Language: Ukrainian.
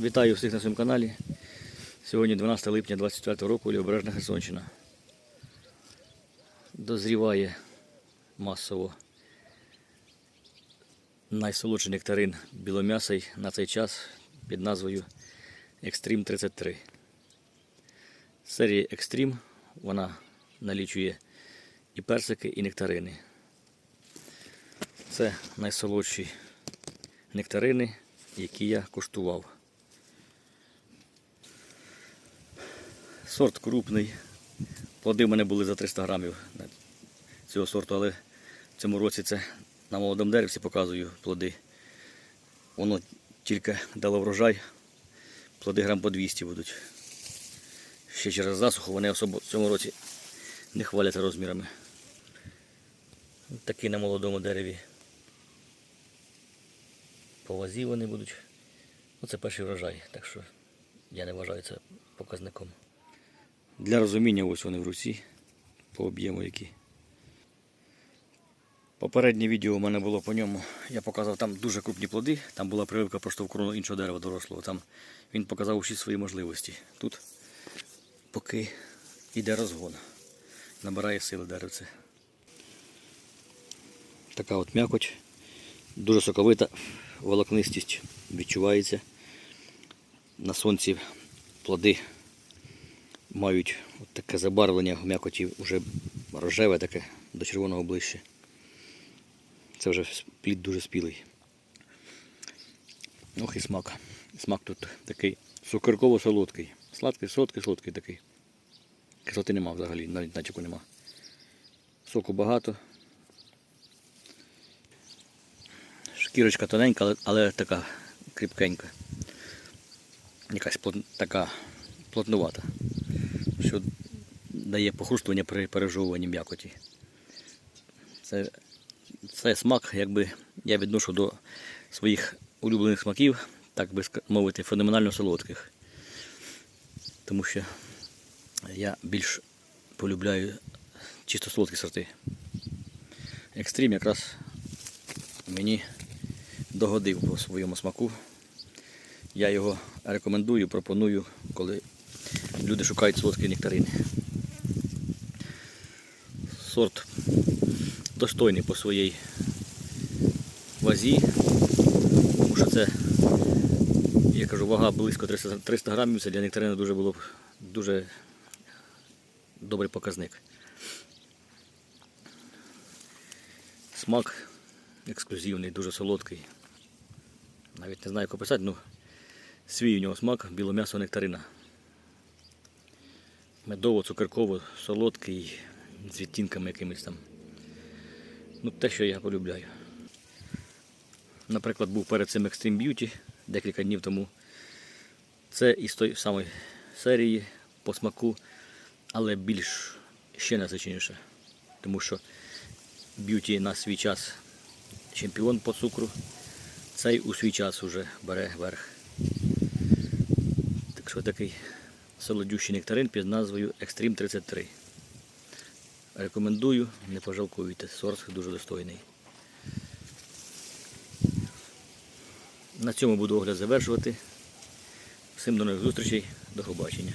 Вітаю всіх на своєму каналі. Сьогодні 12 липня 24 року Лівобережна Херсонщина. Дозріває масово найсолодший нектарин білом'ясий на цей час під назвою Extreme 33. Серія Extreme вона налічує і персики, і нектарини. Це найсолодші нектарини, які я куштував. Сорт крупний. Плоди в мене були за 300 грамів цього сорту, але в цьому році це на молодому деревці показую плоди. Воно тільки дало врожай, плоди грам по 200 будуть. Ще через засуху вони особо в цьому році не хваляться розмірами. Такі на молодому дереві. По вони будуть. Оце перший врожай, так що я не вважаю це показником. Для розуміння ось вони в руці по об'єму які. Попереднє відео у мене було по ньому. Я показав там дуже крупні плоди. Там була прививка просто в крону іншого дерева дорослого. Там він показав усі свої можливості. Тут поки йде розгон. Набирає сили деревце. Така от м'якоть. Дуже соковита, волокнистість відчувається. На сонці плоди мають таке забарвлення в м'якоті вже рожеве таке до червоного ближче. Це вже плід дуже спілий. Ох і смак. Смак тут такий цукерково-солодкий. Сладкий, солодкий, солодкий такий. Кислоти нема взагалі, навіть натяку нема. Соку багато. Шкірочка тоненька, але, але така кріпкенька. Якась плот, така плотнувата, що дає похрустування при пережовуванні м'якоті. Це, це смак, якби я відношу до своїх улюблених смаків, так би мовити, феноменально солодких. Тому що я більш полюбляю чисто солодкі сорти. Екстрім якраз мені догодив по своєму смаку. Я його рекомендую, пропоную, коли люди шукають солодкі нектарини. Сорт достойний по своїй вазі, тому що це, я кажу, вага близько 300, 300 грамів, це для нектарину дуже було б дуже добрий показник. Смак ексклюзивний, дуже солодкий. Навіть не знаю, як описати, ну свій у нього смак білом'ясо нектарина. Медово, цукерково, солодкий, з відтінками якимись там. Ну, те, що я полюбляю. Наприклад, був перед цим Extreme Beauty декілька днів тому. Це із тої самої серії по смаку, але більш ще насиченіше. Тому що Beauty на свій час чемпіон по цукру. Цей у свій час уже бере верх. Так що такий солодющий нектарин під назвою Екстрім 33. Рекомендую, не пожалкуйте, сорт дуже достойний. На цьому буду огляд завершувати. Всім до нових зустрічей, до побачення.